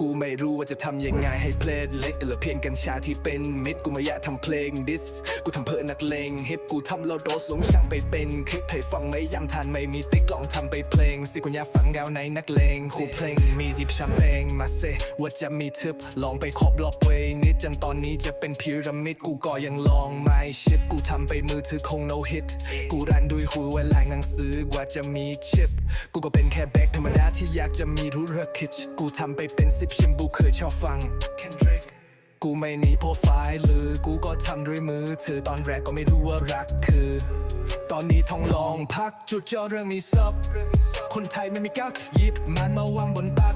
กูไม่รู้ว่าจะทำยังไงให้เพลงเล็กเหลือเพียงกัญชาที่เป็นมิตรกูไม่อยากทำเพลงดิส กูทำเพื่อนักเลงฮิปกูทำแล้วโดสลงช่างไปเป็นคลิปให้ฟังไม่ย้ำทันไม่มีติ๊กลองทำไปเพลง สิคุณอยากฟังแนวในนักเลงหูเพลงมีสิบชำเองมาเซว่าจะมีทึบลองไปครอบรอบเวนิดจนตอนนี้จะเป็นพีระมิดกูก็ยังลองไม่ชิปกูทำไปมือถือคง no hit กูรันด้วยหูเวลาหนังสือกว่าจะมีชิปกูก็เป็นแค่แบกธรรมดาที่อยากจะมีรู้เรื่องคิดกูทำไปเป็นสิบชิมบูเคยชอบฟัง Kendrick กูไม่หนีโปรไฟล์หรือกูก็ทำด้วยมือถือตอนแรกก็ไม่รู้ว่ารักคือ ตอนนี้ท้องลองพักจุดเจาะเรื่องมีซับ คนไทยไม่มีกักหยิบมันมาวางบนตัก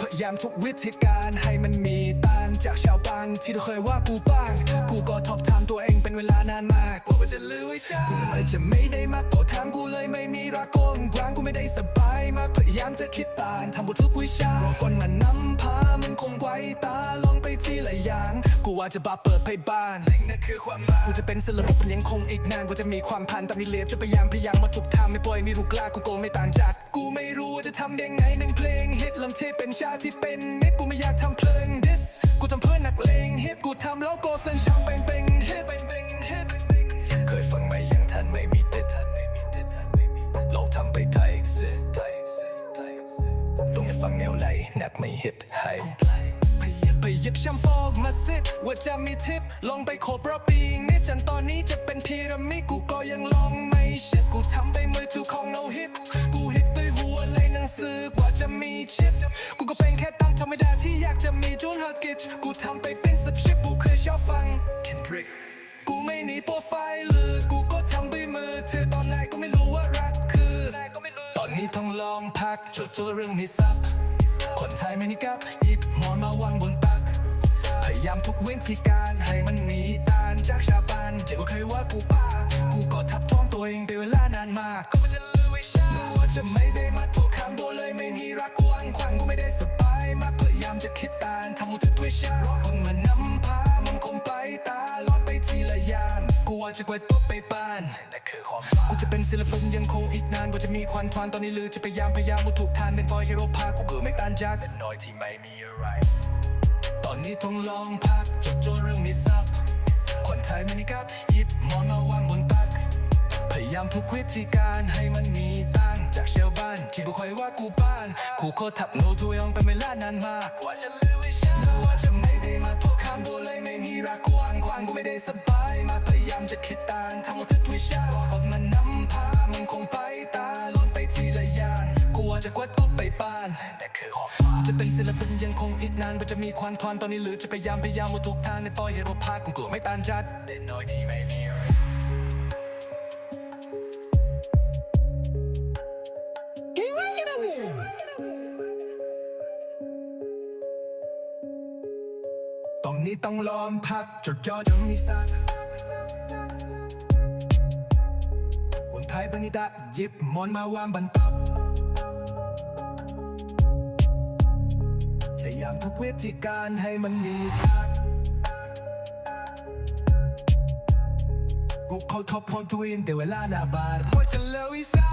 พยายามทุกวิธีการให้มันมีตางจากชาวบางที่เราเคยว่ากูบ้าง กูก็ทบทามตัวเองเป็นเวลานานมากกว่าจะลือไว้ใช่กูเลยจะไม่ได้มาโตถามกู เลยไม่มีรักกงกลางกูไม่ได้สบายมากพยายามจะคิดต่างทำบททุกวิชารอคนมานำพามันคงไว้ตาลองไปทีละอย่าง กูว่าจะบาเปิดให้บ้านนั่นคือความหมากูจะเป็นศิลปินมันยังคงอีกนานกว่าจะมีความพันตามนี้เลียบจะพยายามพยายามมาทุกทางไม่ปล่อยมีรูกล้ากูโกงไม่ต่างจากกูไม่รู้จะทำยังไงหนึ่งเพลงฮิตลำเทเป็นชาที่เป็นเมิตกูไม่อยากทำเพลินดิสกูทำเพื่อนักเลงฮิตกูทำแล้วโกเซนช่างเป็นเป็น ไหนนักไม่ฮิปไฮไปหยิบแชมปอกมาสิว่าจะมีทิปลองไปโคบรอบปีนิดจนตอนนี้จะเป็นพีระมิดกูก็ยังลองไม่เช็ดกูทำไปมือถือของ no hit กูฮิตด้วยหัวเลยหนังสือกว่าจะมีชิปกูก็เป็นแค่ตั้งธรรมดาที่อยากจะมีจูนเฮอร์กิจกูทำไปเป็นสิบชิปกูเคยชอบฟัง Kendrick กูไม่หนีโปรไฟล์หรือกูก็ทำด้วยมือถือตอนแรกก็ไม่รู้ว่ารักคือ ตอนนี้ต้องลองพักจดจ่อเรื่องมีซับ คนไทยไม่นิกับหยิบหมอนมาวางบนตัก พยายามทุกวิธีการให้มันหนีตานจากชาปันเจ๊ก็เคยว่ากูป้า กูก็ทับท้องตัวเองไปเวลานานมาก ก็มันจะลือไว้ชารู้ว่าจะไม่ได้มาถูกคำโบเลยไม่มีรักกว้างขวางกูไม่ได้สบายมากพยายามจะคิดตานทำหมดทุดด้วชา จะกวาดตัวไปบ้านนั่นคือความฝันกูจะเป็นศิลปินยังคงอีกนานกว่าจะมีควันทวนตอนนี้ลือจะพยายามพยายามมุถูกทานเป็นบอยฮีโร่พากูเกิดไม่ต่างจากแต่น้อยที่ไม่มีอะไร ตอนนี้ต้องลองพักจดจ่อเรื่องมีซับคนไทยไม่นิกับหยิบหมอนมาวางบนตัก พยายามทุกวิธีการให้มันมีตังจากเชาวบ้านที่บ่ค่อยว่ากูบ้านคู่โคตรทับโนตัวเองเป็นเวลานานมากว่าจะลือไว้ฉันหรือว่าจะไม่ได้มาทั่วคำตัวเลยไม่มีรักกว้างขวางกูไม่ได้สบาย จะคิดตานทำหมดทุกวิชารอคนมานำพามันคงไปตาลอนไปทีละยานกูว่าจะกวาดตุ๊บไปบ้านนั่นคือหอบฟ้าจะเป็นศิลปินยังคงอีกนานว่าจะมีควันทวนตอนนี้หรือจะพยายามพยายามหมดทุกทางในต่อยให้รบพากูกลัวไม่ตานจัดเด็น้อยที่ไม่มีตรงนี้ต้องล้อมพักจดจ่อจะมีสัก คนไทยปณิดับหยิบมอนมาวางบนโต๊ะพยายามทุกวิธีการให้มันมีค่ากูขอทบทวนตัวเองแต่เวลาหน้าบานว่าจะเลวิซา